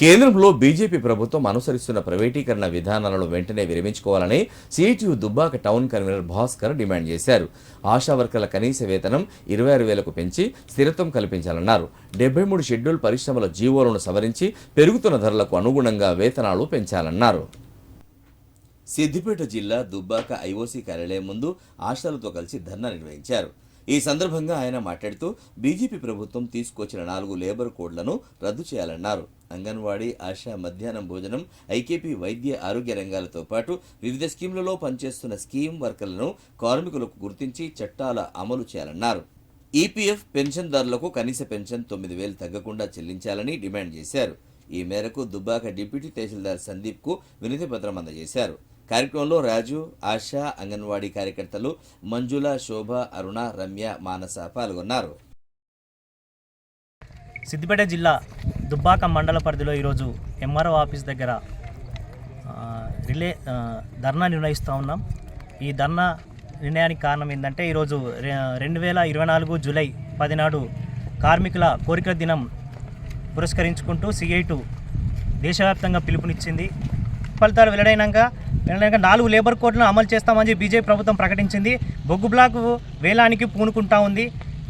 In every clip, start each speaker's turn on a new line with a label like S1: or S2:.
S1: కేంద్రంలో బీజేపీ ప్రభుత్వం అనుసరిస్తున్న ప్రైవేటీకరణ విధానాలను వెంటనే విరమించుకోవాలని CITU Dubbaka town convener Bhaskar demand చేశారు. ఆశా వర్కర్ల కనీస వేతనం ఇరవై ఆరు వేలకు పెంచి స్థిరత్వం కల్పించాలన్నారు. డెబ్బై మూడు షెడ్యూల్ పరిశ్రమల జీవోలను సవరించి పెరుగుతున్న ధరలకు అనుగుణంగా వేతనాలు పెంచాలన్నారు. సిద్దిపేట జిల్లా దుబ్బాక ఐఓసీ కార్యాలయం ముందు ఆశాలతో కలిసి ధర్నా నిర్వహించారు. ఈ సందర్భంగా ఆయన మాట్లాడుతూ బీజేపీ ప్రభుత్వం తీసుకొచ్చిన నాలుగు లేబర్ కోడ్లను రద్దు చేయాలన్నారు. అంగన్వాడీ ఆశా మధ్యాహ్నం భోజనం ఐకేపీ వైద్య ఆరోగ్య రంగాలతో పాటు వివిధ స్కీమ్లలో పనిచేస్తున్న స్కీమ్ వర్కర్లను కార్మికులకు గుర్తించి చట్టాల అమలు చేయాలన్నారు. ఈపీఎఫ్ పెన్షన్దారులకు కనీస పెన్షన్ తొమ్మిది వేలు తగ్గకుండా చెల్లించాలని డిమాండ్ చేశారు. ఈ మేరకు దుబ్బాక డిప్యూటీ తహసీల్దార్ సందీప్కు వినతి పత్రం అందజేశారు. కార్యక్రమంలో రాజు ఆశ అంగన్వాడీ కార్యకర్తలు మంజుల శోభ అరుణ రమ్య మానస పాల్గొన్నారు.
S2: సిద్దిపేట జిల్లా దుబ్బాక మండల పరిధిలో ఈరోజు ఎంఆర్ఓ ఆఫీస్ దగ్గర రిలే ధర్నా నిర్ణయిస్తూ ఉన్నాం. ఈ ధర్నా నిర్ణయానికి కారణం ఏంటంటే ఈరోజు రె- రెండు వేల ఇరవై నాలుగు జూలై పదినాడు కార్మికుల కోరికల దినం పురస్కరించుకుంటూ సిఐటు దేశవ్యాప్తంగా పిలుపునిచ్చింది. ఫలితాలు వెల్లడైనాక వెల్లడైనాక నాలుగు లేబర్ కోడ్లను అమలు చేస్తామని బీజేపీ ప్రభుత్వం ప్రకటించింది. బొగ్గు బ్లాకు వేలానికి పూనుకుంటా ఉంది.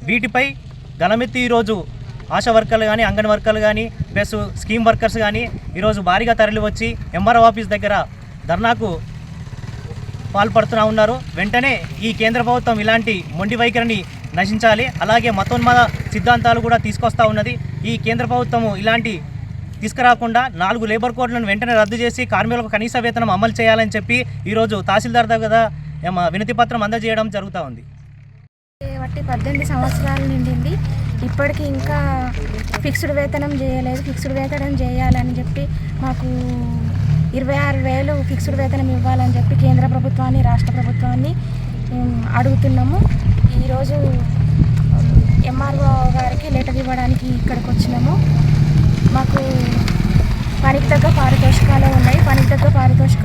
S2: వీటిపై గలమెత్తి ఈరోజు ఆశా వర్కర్లు కానీ అంగన్ వర్కర్లు కానీ ప్లస్ స్కీమ్ వర్కర్స్ కానీ ఈరోజు భారీగా తరలి వచ్చి ఎంఆర్ఓ ఆఫీస్ దగ్గర ధర్నాకు పాల్పడుతూ ఉన్నారు. వెంటనే ఈ కేంద్ర ప్రభుత్వం ఇలాంటి మొండి వైఖరిని నశించాలి. అలాగే మతోన్మాద సిద్ధాంతాలు కూడా తీసుకొస్తా ఉన్నది. ఈ కేంద్ర ప్రభుత్వం ఇలాంటి తీసుకురాకుండా నాలుగు లేబర్ కోడ్లను వెంటనే రద్దు చేసి కార్మికులకు కనీస వేతనం అమలు చేయాలని చెప్పి ఈరోజు తహసీల్దార్ దగ్గర వినతి పత్రం అందజేయడం జరుగుతూ ఉంది.
S3: బట్టి పద్దెనిమిది సంవత్సరాలు నిండింది. ఇప్పటికీ ఇంకా ఫిక్స్డ్ వేతనం చేయలేదు ఫిక్స్డ్ వేతనం చేయాలని చెప్పి మాకు ఇరవై ఆరు వేలు ఫిక్స్డ్ వేతనం ఇవ్వాలని చెప్పి కేంద్ర ప్రభుత్వాన్ని రాష్ట్ర ప్రభుత్వాన్ని అడుగుతున్నాము. ఈరోజు ఎంఆర్ఓ గారికి లెటర్ ఇవ్వడానికి ఇక్కడికి వచ్చినాము. మాకు పనికి తగ్గ పారితోషికాలు ఉన్నాయి. పనికి తగ్గ పారితోషిక